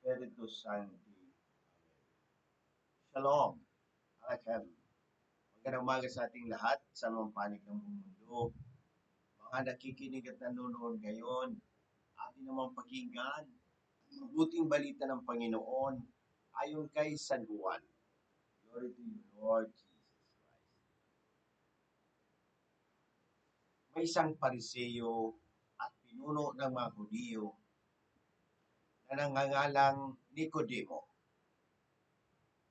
Espiritu Santo. Shalom. Alakam. Magandang umaga sa ating lahat sa anumang panig ng mundo. Mga nakikinig at nanonood ngayon, atin namang pakinggan ang mabuting balita ng Panginoon ayon kay San Juan. Glory to you, Lord Jesus Christ. May isang pariseyo at pinuno ng mga Hudiyo na nangangalang Nicodemo.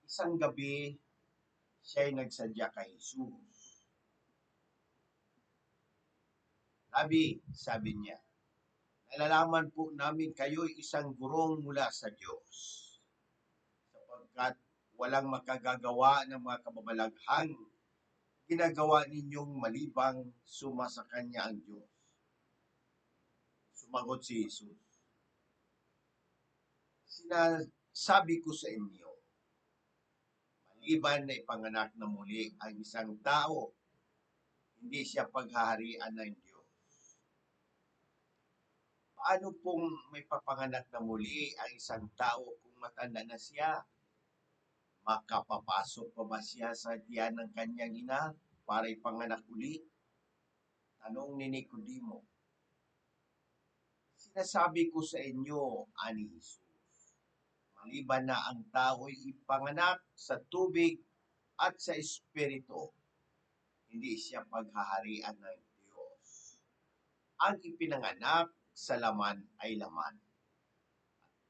Isang gabi, siya ay nagsadya kay Jesus. Sabi, sabi niya, nalalaman po namin kayo'y isang gurong mula sa Diyos. Sapagkat walang makagagawa ng mga kababalaghang ginagawa ninyong malibang suma sa Kanya ang Diyos. Sumagot si Jesus. Sinasabi ko sa inyo, maliban na ipanganak na muli ang isang tao, hindi siya paghaharian ng Diyos. Paano pong may papanganak na muli ang isang tao kung matanda na siya? Makapapasok pa ba siya sa tiyan ng kanyang ina para ipanganak uli? Tanong ni Nicodemo. Sinasabi ko sa inyo, ani Jesus, maliban na ang tao'y ipanganak sa tubig at sa espiritu, hindi siya paghaharian ng Diyos. Ang ipinanganak sa laman ay laman.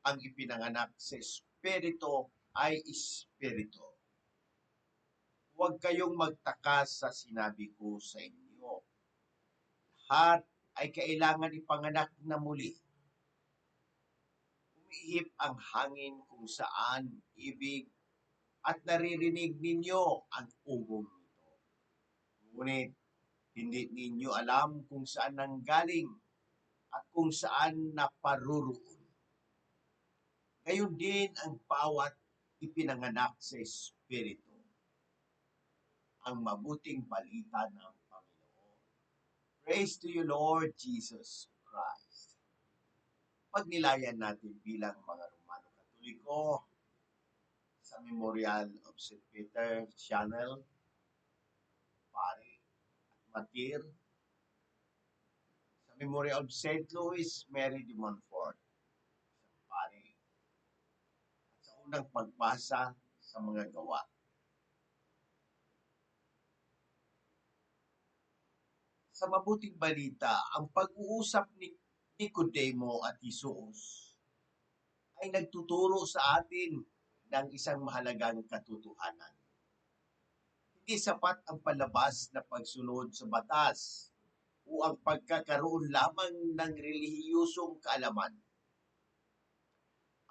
Ang ipinanganak sa espiritu ay espiritu. Huwag kayong magtakas sa sinabi ko sa inyo. Lahat ay kailangan ipanganak na muli umiihip ang hangin kung saan ibig at naririnig ninyo ang ugong nito. Ngunit hindi ninyo alam kung saan nanggaling at kung saan naparuroon. Ngayon din ang bawat ipinanganak sa Espiritu. Ang mabuting balita ng Panginoon. Praise to you, Lord Jesus Christ pagnilayan natin bilang mga Romano Katoliko sa Memorial of St. Peter Channel, Pari at Matir, sa Memorial of St. Louis, Mary de Montfort, sa Pari, at sa unang pagbasa sa mga gawa. Sa mabuting balita, ang pag-uusap ni Nicodemo at Jesus ay nagtuturo sa atin ng isang mahalagang katotohanan. Hindi sapat ang palabas na pagsunod sa batas o ang pagkakaroon lamang ng relihiyosong kaalaman.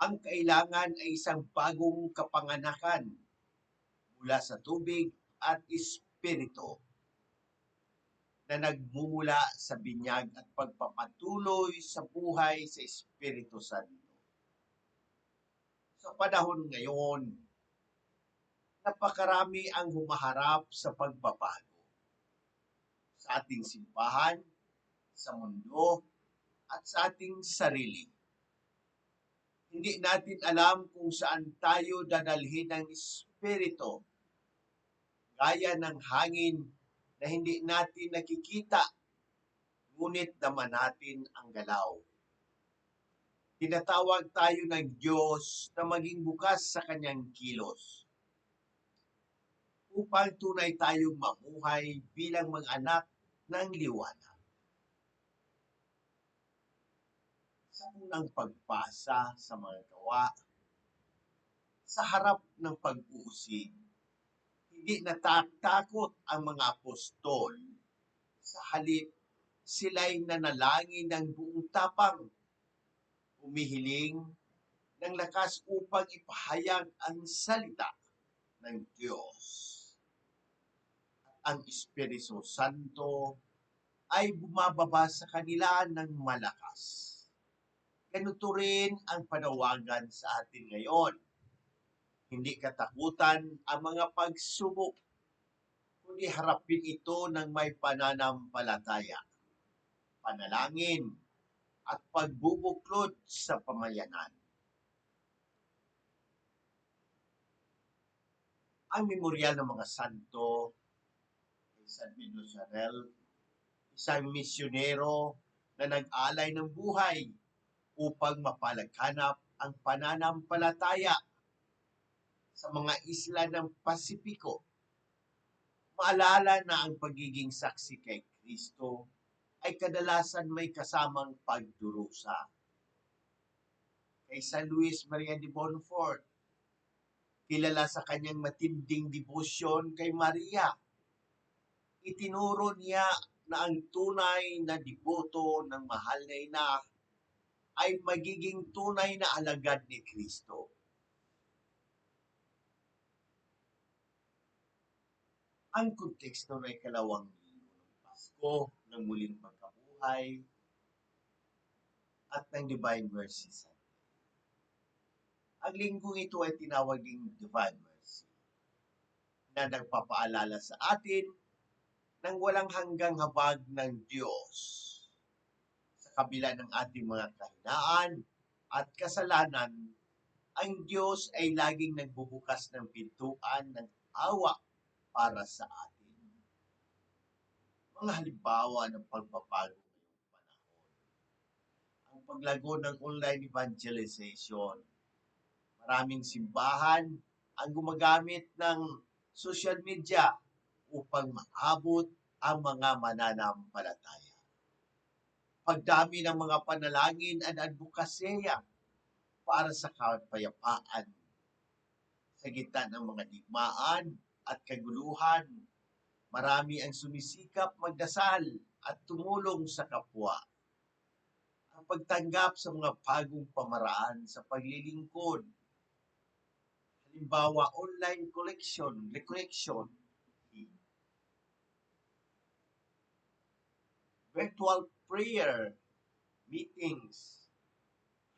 Ang kailangan ay isang bagong kapanganakan mula sa tubig at espiritu na nagmumula sa binyag at pagpapatuloy sa buhay sa Espiritu Santo. Sa panahon ngayon, napakarami ang humaharap sa pagbabago. Sa ating simbahan, sa mundo, at sa ating sarili. Hindi natin alam kung saan tayo dadalhin ng Espiritu gaya ng hangin na hindi natin nakikita, ngunit naman natin ang galaw. Tinatawag tayo ng Diyos na maging bukas sa kanyang kilos upang tunay tayong mamuhay bilang mga anak ng liwanag. Sa unang pagbasa sa mga gawa, sa harap ng pag-uusig, hindi natatakot ang mga apostol. Sa halip, sila'y nanalangin ng buong tapang, umihiling ng lakas upang ipahayag ang salita ng Diyos. At ang Espiritu Santo ay bumababa sa kanila ng malakas. Ganito rin ang panawagan sa atin ngayon hindi katakutan ang mga pagsubok, kundi harapin ito ng may pananampalataya, panalangin, at pagbubuklod sa pamayanan. Ang memorial ng mga santo kay San Pedro isang misyonero na nag-alay ng buhay upang mapalaganap ang pananampalataya sa mga isla ng Pasipiko. Maalala na ang pagiging saksi kay Kristo ay kadalasan may kasamang pagdurusa. Kay San Luis Maria de Bonfort, kilala sa kanyang matinding debosyon kay Maria. Itinuro niya na ang tunay na deboto ng mahal na ina ay magiging tunay na alagad ni Kristo. Ang konteksto ng ikalawang linggo ng Pasko, ng muling pagkabuhay, at ng Divine Mercy Sunday. Ang linggong ito ay tinawag ding Divine Mercy na nagpapaalala sa atin ng walang hanggang habag ng Diyos sa kabila ng ating mga kahinaan at kasalanan, ang Diyos ay laging nagbubukas ng pintuan ng awa para sa atin. Mga halimbawa ng pagbabago ngayong panahon. Ang paglago ng online evangelization. Maraming simbahan ang gumagamit ng social media upang maabot ang mga mananampalataya. Pagdami ng mga panalangin at advokasya para sa kapayapaan sa gitna ng mga digmaan at kaguluhan. Marami ang sumisikap magdasal at tumulong sa kapwa. Ang pagtanggap sa mga bagong pamaraan sa paglilingkod. Halimbawa, online collection, recollection, virtual prayer, meetings,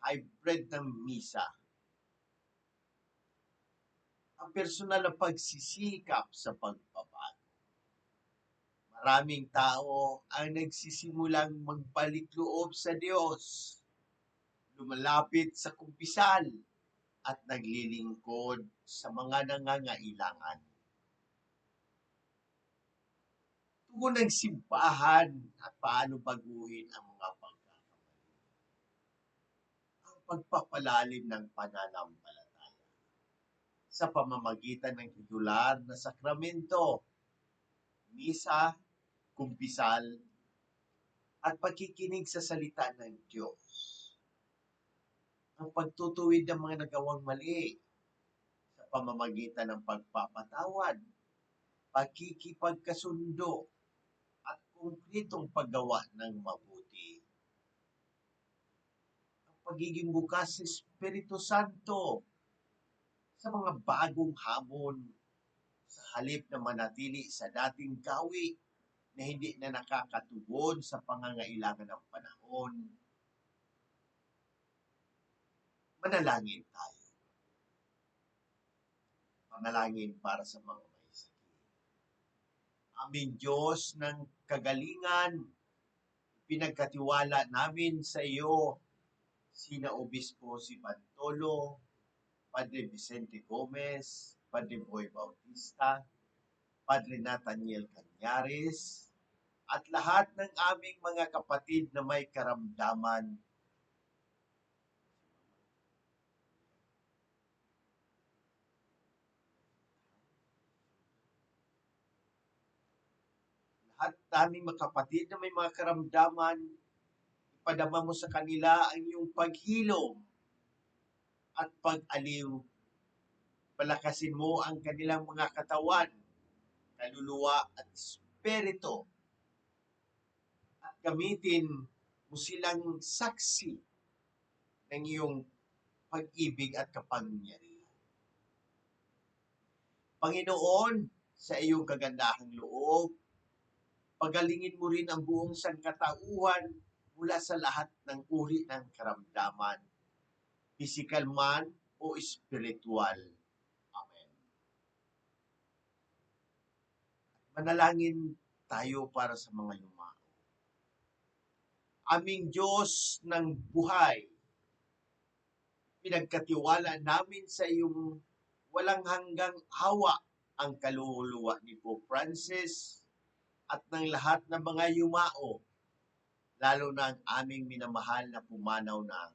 hybrid ng misa. Personal na pagsisikap sa pagbabago. Maraming tao ang nagsisimulang magbalik loob sa Diyos, lumalapit sa kumpisal, at naglilingkod sa mga nangangailangan. Tugon ng simbahan at paano baguhin ang mga pagkakamali. Ang pagpapalalim ng pananampalataya sa pamamagitan ng titular na sakramento, misa, kumpisal, at pagkikinig sa salita ng Diyos. Ang pagtutuwid ng mga nagawang mali sa pamamagitan ng pagpapatawad, pagkikipagkasundo, at kumpletong paggawa ng mabuti. Ang pagiging bukas sa Espiritu Santo sa mga bagong hamon sa halip na manatili sa dating gawi na hindi na nakakatubod sa pangangailangan ng panahon. Manalangin tayo. Manalangin para sa mga may sakit. Aming Diyos ng kagalingan, pinagkatiwala namin sa iyo sina Obispo si Pantolo, Padre Vicente Gomez, Padre Boy Bautista, Padre Nathaniel Canyares, at lahat ng aming mga kapatid na may karamdaman. Lahat naming mga kapatid na may mga karamdaman, ipadama mo sa kanila ang iyong paghilom at pag-aliw. Palakasin mo ang kanilang mga katawan, kaluluwa at espiritu. At gamitin mo silang saksi ng iyong pag-ibig at kapangyarihan. Panginoon, sa iyong kagandahang loob, pagalingin mo rin ang buong sangkatauhan mula sa lahat ng uri ng karamdaman physical man o spiritual. Amen. Manalangin tayo para sa mga yumao. Aming Diyos ng buhay, pinagkatiwala namin sa iyong walang hanggang hawa ang kaluluwa ni Pope Francis at ng lahat ng mga yumao, lalo na ang aming minamahal na pumanaw na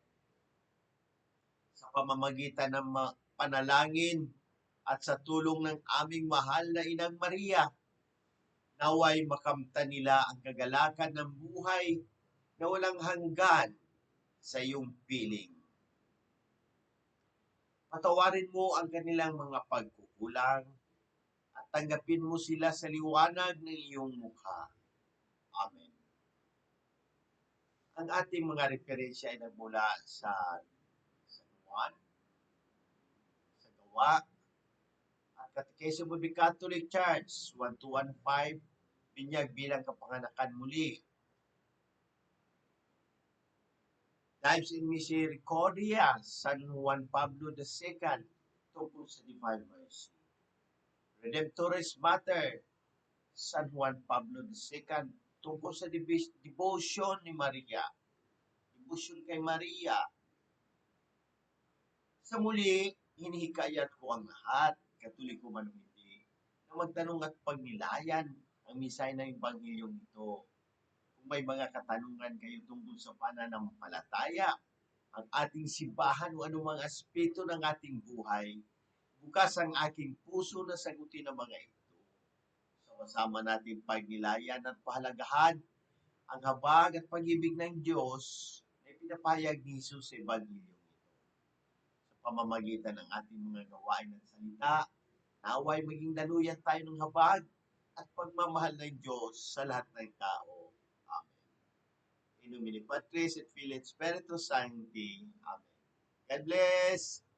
sa pamamagitan ng panalangin at sa tulong ng aming mahal na Inang Maria, naway makamta nila ang kagalakan ng buhay na walang hanggan sa iyong piling. Patawarin mo ang kanilang mga pagkukulang at tanggapin mo sila sa liwanag ng iyong mukha. Amen. Ang ating mga referensya ay nagmula sa Juan, sa Gawa, at Catechism of the Catholic Church, 1215, binyag bilang kapanganakan muli. Times in Misericordia, San Juan Pablo II, tungkol sa Divine Mercy. Redemptoris Mater, San Juan Pablo II, tungkol sa devotion ni Maria. Devotion kay Maria. Sa muli, hinihikayat ko ang lahat, katoliko man hindi, na magtanong at pagnilayan ang misay ng Ebanghilyong ito. Kung may mga katanungan kayo tungkol sa pananampalataya, ang ating simbahan o anumang aspeto ng ating buhay, bukas ang aking puso na sagutin ang mga ito. Sama-sama natin pagnilayan at pahalagahan ang habag at pag-ibig ng Diyos na ipinapayag ni Jesus sa. Sa pamamagitan ng ating mga gawain at salita, naway maging daluyan tayo ng habag at pagmamahal ng Diyos sa lahat ng tao. Amen. In nomine Patris et Filii et Spiritus Sancti. Amen. God bless!